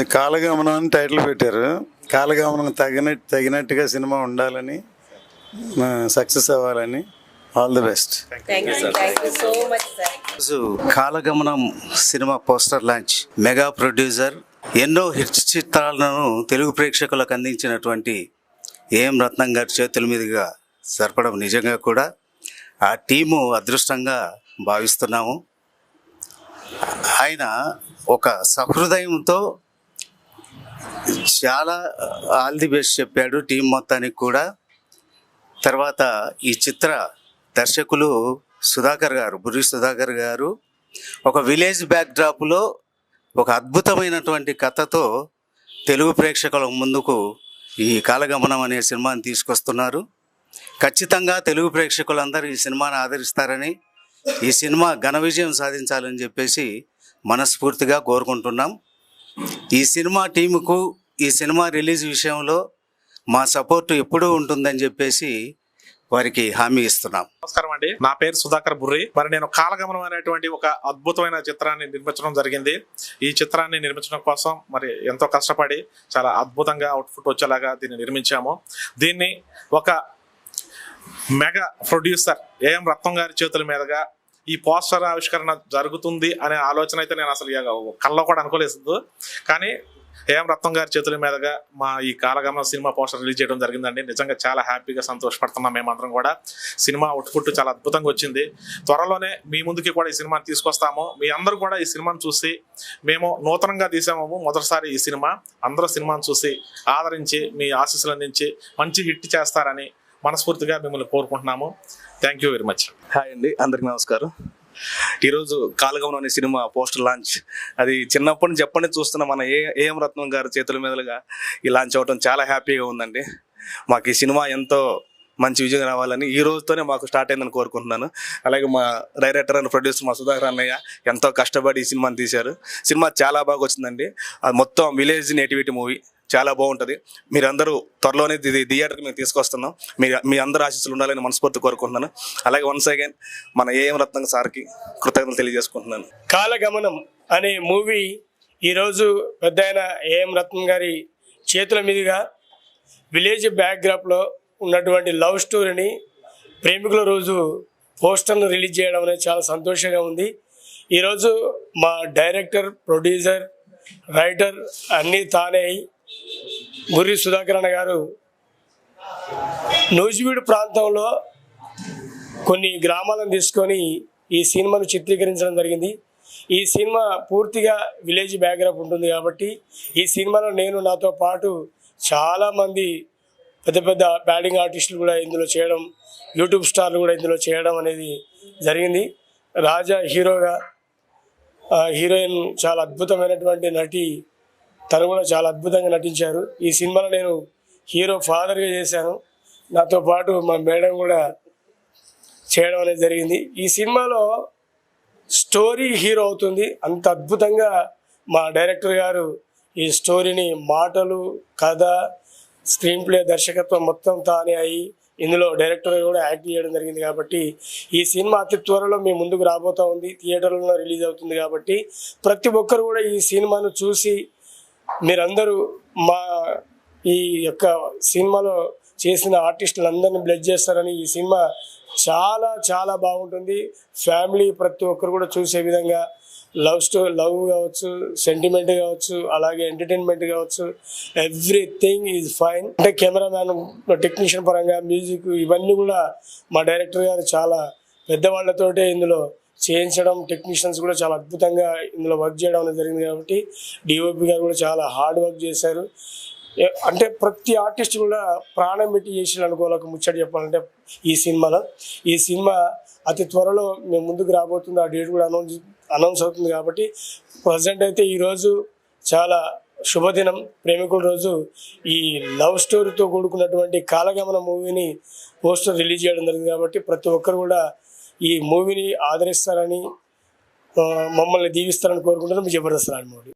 కాలగమనం అని టైటిల్ పెట్టారు. కాలగమనం తగినట్టు తగినట్టుగా సినిమా ఉండాలని సక్సెస్ అవ్వాలని all the best Kalagamanam cinema poster launch mega producer ఎన్నో హిట్ చిత్రాలను తెలుగు ప్రేక్షకులకు అందించినటువంటి ఏం రత్నం గారి చేతుల మీదుగా జరపడం నిజంగా కూడా ఆ టీము అదృష్టంగా భావిస్తున్నాము. ఆయన ఒక సహృదయంతో చాలా ఆల్ ది బెస్ట్ చెప్పాడు టీం మొత్తానికి కూడా. తర్వాత ఈ చిత్ర దర్శకులు సుధాకర్ గారు బుర్రి సుధాకర్ గారు ఒక విలేజ్ బ్యాక్డ్రాప్లో ఒక అద్భుతమైనటువంటి కథతో తెలుగు ప్రేక్షకుల ముందుకు ఈ కాలగమనం అనే సినిమాని తీసుకొస్తున్నారు. ఖచ్చితంగా తెలుగు ప్రేక్షకులందరూ ఈ సినిమాను ఆదరిస్తారని ఈ సినిమా ఘన విజయం సాధించాలని చెప్పేసి మనస్ఫూర్తిగా కోరుకుంటున్నాం. ఈ సినిమా టీముకు ఈ సినిమా రిలీజ్ విషయంలో మా సపోర్టు ఎప్పుడూ ఉంటుందని చెప్పేసి వారికి హామీ ఇస్తున్నాం. నమస్కారం అండి. నా పేరు సుధాకర్ బుర్రి. మరి నేను కాలగమనం అనేటువంటి ఒక అద్భుతమైన చిత్రాన్ని నిర్మించడం జరిగింది. ఈ చిత్రాన్ని నిర్మించడం కోసం మరి ఎంతో కష్టపడి చాలా అద్భుతంగా అవుట్పుట్ వచ్చేలాగా దీన్ని నిర్మించాము. దీన్ని ఒక మెగా ప్రొడ్యూసర్ ఏఎం రత్నం గారి చేతుల మీదుగా ఈ పోస్టర్ ఆవిష్కరణ జరుగుతుంది అనే ఆలోచన అయితే నేను అసలు కళ్ళలో కూడా అనుకోలేదు. కానీ ఏం రత్నం గారి చేతుల మీదుగా మా ఈ కాలగమన సినిమా పోస్టర్ రిలీజ్ చేయడం జరిగిందండి. నిజంగా చాలా హ్యాపీగా సంతోషపడుతున్నాం మేమందరం కూడా. సినిమా అవుట్పుట్ చాలా అద్భుతంగా వచ్చింది. త్వరలోనే మీ ముందుకి కూడా ఈ సినిమాని తీసుకొస్తాము. మీ అందరూ కూడా ఈ సినిమాని చూసి మేము నూతనంగా తీసాము మొదటిసారి ఈ సినిమా. అందరూ సినిమాని చూసి ఆదరించి మీ ఆశీస్సులు అందించి మంచి హిట్ చేస్తారని మనస్ఫూర్తిగా మిమ్మల్ని కోరుకుంటున్నాము. Thank you very much hi అండి అందరికి నమస్కారం. ఈరోజు కాలగమనం అనే సినిమా పోస్టర్ లాంచ్. అది చిన్నప్పటి నుంచి ఎప్పటి నుంచి చూస్తున్న మన ఏ ఏఎం రత్నం గారి చేతుల మీదుగా ఈ లాంచ్ అవ్వడం చాలా హ్యాపీగా ఉందండి. మాకు ఈ సినిమా ఎంతో మంచి విజయం రావాలని ఈ రోజుతోనే మాకు స్టార్ట్ అయిందని కోరుకుంటున్నాను. అలాగే మా డైరెక్టర్ అండ్ ప్రొడ్యూసర్ మా సుధాకర్ అన్నయ్య ఎంతో కష్టపడి ఈ సినిమాని తీశారు. సినిమా చాలా బాగా వచ్చిందండి. అది మొత్తం విలేజ్ నేటివిటీ మూవీ. చాలా బాగుంటుంది. మీరందరూ త్వరలోనే ఇది థియేటర్కి మేము తీసుకొస్తున్నాం. మీ మీ అందరూ ఆశీస్సులు ఉండాలని మనస్ఫూర్తి కోరుకుంటున్నాను. అలాగే వన్స్ అగైన్ మన ఏఎం రత్నం సార్కి కృతజ్ఞతలు తెలియజేసుకుంటున్నాను. కాలగమనం అనే మూవీ ఈరోజు పెద్ద ఆయన ఏఎం రత్నం గారి చేతుల మీదుగా విలేజ్ బ్యాక్గ్రాప్లో ఉన్నటువంటి లవ్ స్టోరీని ప్రేమికుల రోజు పోస్టర్ను రిలీజ్ చేయడం అనేది చాలా సంతోషంగా ఉంది. ఈరోజు మా డైరెక్టర్ ప్రొడ్యూసర్ రైటర్ అన్నీ తానే గురి సుధాకరణ గారు నూజివీడు ప్రాంతంలో కొన్ని గ్రామాలను తీసుకొని ఈ సినిమాను చిత్రీకరించడం జరిగింది. ఈ సినిమా పూర్తిగా విలేజ్ బ్యాక్గ్రౌండ్ ఉంటుంది కాబట్టి ఈ సినిమాలో నేను నాతో పాటు చాలామంది పెద్ద పెద్ద బ్యాటింగ్ ఆర్టిస్టులు కూడా ఇందులో చేయడం యూట్యూబ్ స్టార్లు కూడా ఇందులో చేయడం అనేది జరిగింది. రాజా హీరోగా హీరోయిన్ చాలా అద్భుతమైనటువంటి నటి తను కూడా చాలా అద్భుతంగా నటించారు. ఈ సినిమాలో నేను హీరో ఫాదర్గా చేశాను. నాతో పాటు మా మేడం కూడా చేయడం అనేది జరిగింది. ఈ సినిమాలో స్టోరీ హీరో అవుతుంది. అంత అద్భుతంగా మా డైరెక్టర్ గారు ఈ స్టోరీని మాటలు కథ స్క్రీన్ ప్లే దర్శకత్వం మొత్తం తానే అయ్యి ఇందులో డైరెక్టర్ కూడా యాక్ట్ చేయడం జరిగింది కాబట్టి ఈ సినిమా అతి త్వరలో మీ ముందుకు రాబోతా ఉంది. థియేటర్లలో రిలీజ్ అవుతుంది కాబట్టి ప్రతి ఒక్కరు కూడా ఈ సినిమాను చూసి మీరందరూ మా ఈ యొక్క సినిమాలో చేసిన ఆర్టిస్టులందరినీ బ్లెడ్ చేస్తారని ఈ సినిమా చాలా చాలా బాగుంటుంది. ఫ్యామిలీ ప్రతి ఒక్కరు కూడా చూసే విధంగా లవ్ స్టోరీ లవ్ కావచ్చు సెంటిమెంట్ కావచ్చు అలాగే ఎంటర్టైన్మెంట్ కావచ్చు ఎవ్రీథింగ్ ఈజ్ ఫైన్ అంటే కెమెరామ్యాన్ టెక్నీషియన్ పరంగా మ్యూజిక్ ఇవన్నీ కూడా మా డైరెక్టర్ గారు చాలా పెద్దవాళ్ళతోటే ఇందులో చేయించడం టెక్నీషియన్స్ కూడా చాలా అద్భుతంగా ఇందులో వర్క్ చేయడం అనేది జరిగింది కాబట్టి డిఓపి గారు కూడా చాలా హార్డ్ వర్క్ చేశారు. అంటే ప్రతి ఆర్టిస్ట్ కూడా ప్రాణం పెట్టి చేసిన అనుకోలేక ముచ్చట చెప్పాలంటే ఈ సినిమాలో. ఈ సినిమా అతి త్వరలో మేము ముందుకు రాబోతుంది ఆ డేట్ కూడా అనౌన్స్ అనౌన్స్ అవుతుంది కాబట్టి ప్రజెంట్ అయితే ఈరోజు చాలా శుభదినం. ప్రేమికుల రోజు ఈ లవ్ స్టోరీతో కూడుకున్నటువంటి కాలగమన మూవీని పోస్టర్ రిలీజ్ చేయడం జరిగింది కాబట్టి ప్రతి ఒక్కరు కూడా ఈ మూవీని ఆదరిస్తారని మమ్మల్ని దీవిస్తారని కోరుకుంటున్నాను. జబర్దస్త్ మూవీ.